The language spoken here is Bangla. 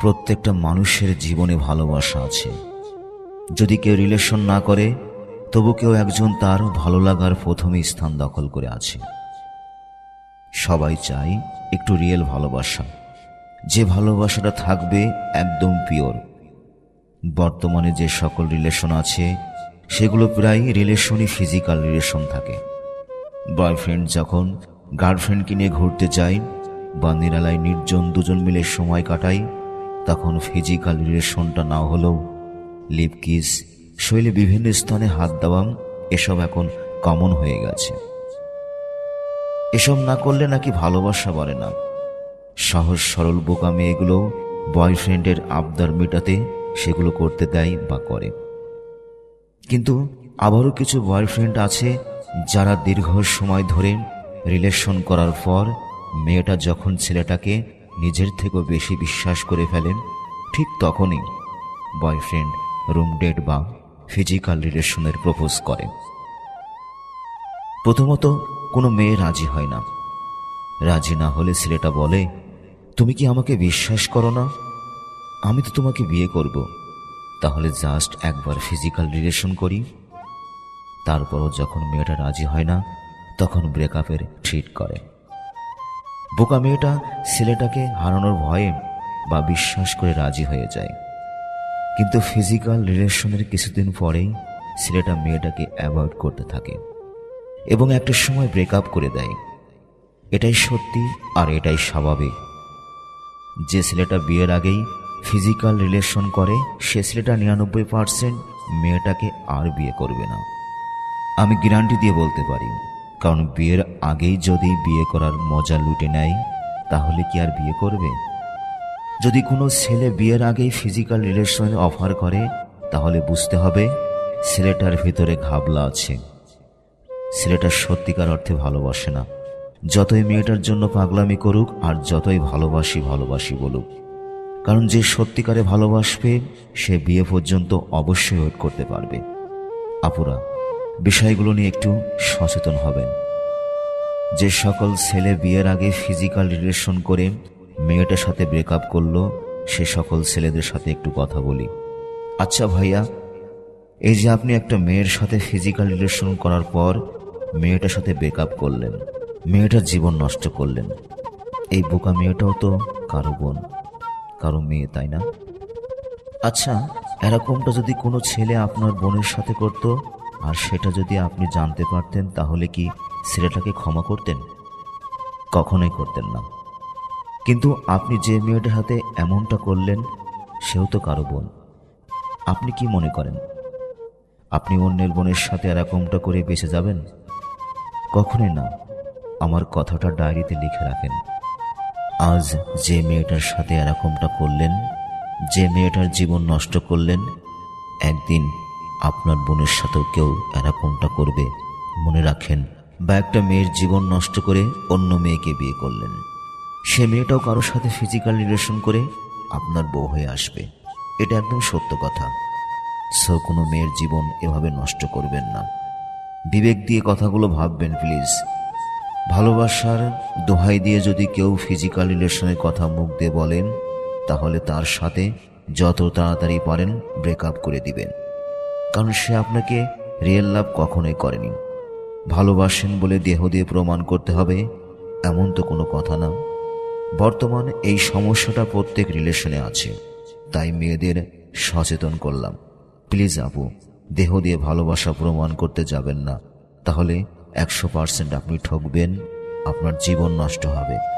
প্রত্যেকটা মানুষের জীবনে ভালোবাসা আছে। যদি কেউ রিলেশন না করে, তবু কেউ একজন তার ভালো লাগার প্রথমে স্থান দখল করে আছে। সবাই চাই একটু রিয়েল ভালোবাসা। যে ভালোবাসাটা থাকবে একদম পিওর বর্তমানে যে সকল রিলেশন আছে, সেগুলো প্রায় রিলেশনই ফিজিক্যাল রিলেশন থাকে। বয়ফ্রেন্ড যখন গার্লফ্রেন্ডকে নিয়ে ঘুরতে যায়, বা নিরালায় নির্জন দুজন মিলে সময় কাটায় তখন ফিজিক্যাল রিলেশনটা না হলেও লিপ কিস শৈলে বিভিন্ন স্থানে হাত দেওয়া, এসব এখন কমন হয়ে গেছে। এসব না করলে নাকি ভালোবাসা বাড়ে না। সহজ সরল বোকা মেয়েগুলো বয়ফ্রেন্ডের আবদার মেটাতে সেগুলো করতে দেয় বা করে। কিন্তু আবারও কিছু বয়ফ্রেন্ড আছে যারা দীর্ঘ সময় ধরে রিলেশন করার পর মেয়েটা যখন ছেলেটাকে নিজের থেকেও বেশি বিশ্বাস করে ফেলেন ঠিক তখনই বয়ফ্রেন্ড রুম ডেট বা ফিজিক্যাল রিলেশনের প্রপোজ করে। প্রথমত, কোনো মেয়ে রাজি হয় না। রাজি না হলে ছেলেটা বলে, তুমি কি আমাকে বিশ্বাস করো না? আমি তো তোমাকে বিয়ে করব। তাহলে জাস্ট একবার ফিজিক্যাল রিলেশন করি। তারপরও যখন মেয়েটা রাজি হয় না, তখন ব্রেকআপের ট্রিট করে। বোকা মেয়েটা ছেলেটাকে হারানোর ভয়ে বা বিশ্বাস করে রাজি হয়ে যায়। কিন্তু ফিজিক্যাল রিলেশনের কিছুদিন পরেই ছেলেটা মেয়েটাকে অ্যাভয়েড করতে থাকে এবং একটা সময় ব্রেকআপ করে দেয়। এটাই সত্যি আর এটাই স্বাভাবিক। যে ছেলেটা বিয়ের আগেই ফিজিক্যাল রিলেশন করে, সে ছেলেটা নিরানব্বই পার্সেন্ট মেয়েটাকে আর বিয়ে করবে না। আমি গ্যারান্টি দিয়ে বলতে পারি কারণ বিয়ের আগেই যদি বিয়ে করার মজা লুটে নেয়, তাহলে কি আর বিয়ে করবে? যদি কোনো ছেলে বিয়ের আগেই ফিজিক্যাল রিলেশন অফার করে, তাহলে বুঝতে হবে ছেলেটার ভিতরে ঘাবলা আছে। ছেলেটা সত্যিকার অর্থে ভালোবাসে না। যতই মেয়েটার জন্য পাগলামি করুক আর যতই ভালোবাসি ভালোবাসি বলুক। কারণ যে সত্যিকারে ভালোবাসবে, সে বিয়ে পর্যন্ত অবশ্যই ওয়েট করতে পারবে। আপুরা বিষয়গুলো নিয়ে একটু সচেতন হবেন। যে সকল ছেলে বিয়ের আগে ফিজিক্যাল রিলেশন করে মেয়েটার সাথে ব্রেকআপ করল, সে সকল ছেলেদের সাথে একটু কথা বলি। আচ্ছা ভাইয়া, এই যে আপনি একটা মেয়ের সাথে ফিজিক্যাল রিলেশন করার পর মেয়েটার সাথে ব্রেকআপ করলেন, মেয়েটার জীবন নষ্ট করলেন, এই বোকা মেয়েটাও তো কারও বোন, কারও মেয়ে, তাই না? আচ্ছা এরকমটা যদি কোনো ছেলে আপনার বোনের সাথে করত আর সেটা যদি আপনি জানতে পারতেন, তাহলে কি ছেলেটাকে ক্ষমা করতেন? কখনোই করতেন না। কিন্তু আপনি যে মেয়েটার হাতে এমনটা করলেন, সেও তো কারও বোন। আপনি কি মনে করেন? আপনি অন্যের বোনের সাথে এরকমটা করে বেঁচে যাবেন? কখনোই না। আমার কথাটা ডায়েরিতে লিখে রাখেন। আজ যে মেয়েটার সাথে এরকমটা করলেন, যে মেয়েটার জীবন নষ্ট করলেন, একদিন আপনার বোনের সাথেও কেউ এরকমটা করবে, মনে রাখেন, বা একটা মেয়ের জীবন নষ্ট করে অন্য মেয়েকে বিয়ে করলেন। সে মেয়েটাও কারোর সাথে ফিজিক্যাল রিলেশন করে আপনার বউ হয়ে আসবে। এটা একদম সত্য কথা। সো কোনো মেয়ের জীবন এভাবে নষ্ট করবেন না। বিবেক দিয়ে কথাগুলো ভাববেন প্লিজ ভালোবাসার দোহাই দিয়ে যদি কেউ ফিজিক্যাল রিলেশনের কথা মুখ দিয়ে বলেন, তাহলে তার সাথে যত তাড়াতাড়ি পারেন ব্রেকআপ করে দিবেন। কারণ সে আপনাকে রিয়েল লাভ কখনোই করেনি। ভালোবাসেন বলে দেহ দিয়ে প্রমাণ করতে হবে, এমন তো কোনো কথা না। বর্তমান এই সমস্যাটা প্রত্যেক রিলেশনে আছে। তাই মেয়েদের সচেতন করলাম। প্লিজ আপু, দেহ দিয়ে ভালোবাসা প্রমাণ করতে যাবেন না। তাহলে একশো পার্সেন্ট আপনি ঠকবেন, আপনার জীবন নষ্ট হবে।